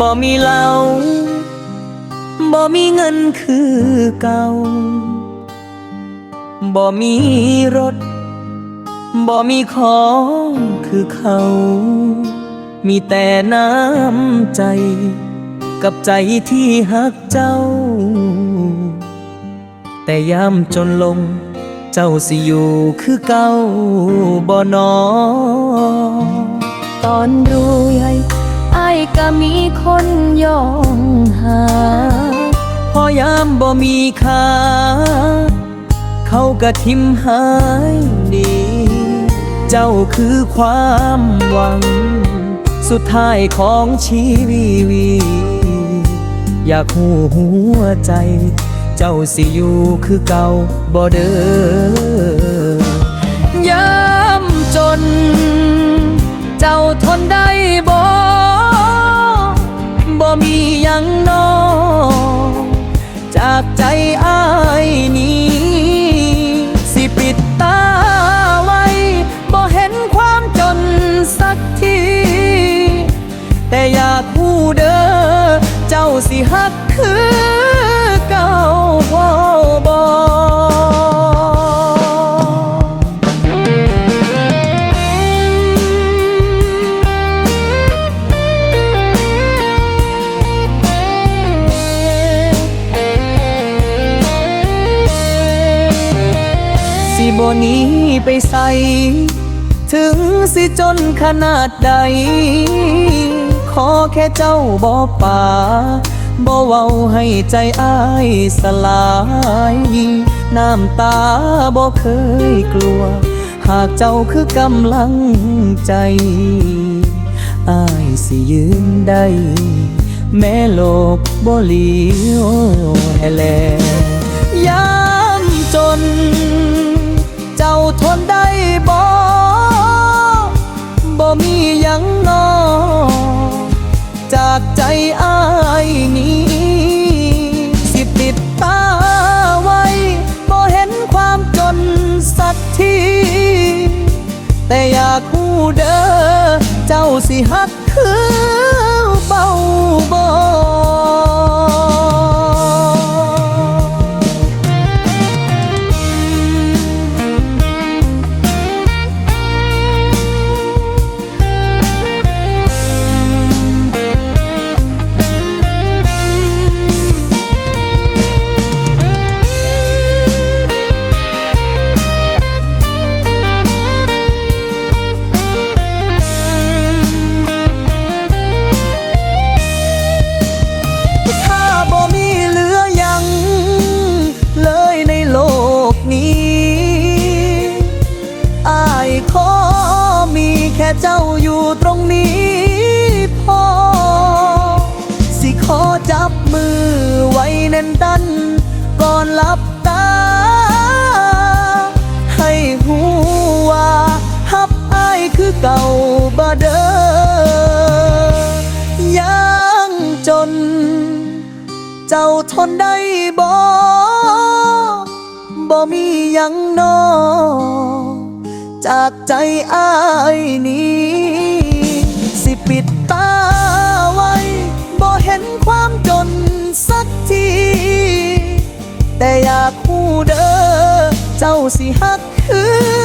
บ่มีเหล้าบ่มีเงินคือเก่าบ่มีรถบ่มีของคือเขา มีแต่น้ำใจ กับใจที่หักเจ้า แต่ยามจนลง เจ้าสิอยู่คือเก่าบ่นอตอนรวยอายก็มีคนย่องหา พอยามบ่มีค่าเขาก็ทิมหายดีเจ้าคือความหวัง สุดท้ายของชีวิตอยากหูหัวใจ เจ้าสิอยู่คือเก่าบ่เด้อ บหนี้ไปใส่ถึงสิจนขนาดใด ขอแค่เจ้าบอกป่าบ่เว้าให้ใจอ้ายสลาย น้ำตาบ่เคยกลัว หากเจ้าคือกำลังใจอ้ายสิยืนได้ แม่โลกบ่เลียวแล จากใจอ้ายนี้ สิปิดตาไว้บ่เห็นความจนสักที แต่อยากหูเด้อเจ้าสิฮักคือเบาบ่ เจ้าอยู่ตรงนี้พอ สิขอจับมือไว้แน่นดัน ก่อนหลับตา ให้หูว่าฮับอายคือเก่าบ่เด้อยังจน เจ้าทนได้บ่บ่มียังนอ จากใจอ้ายนี้ สิปิดตาไว้บ่เห็นความจนสักที แต่อยากพูดเด้อเจ้าสิฮักคือ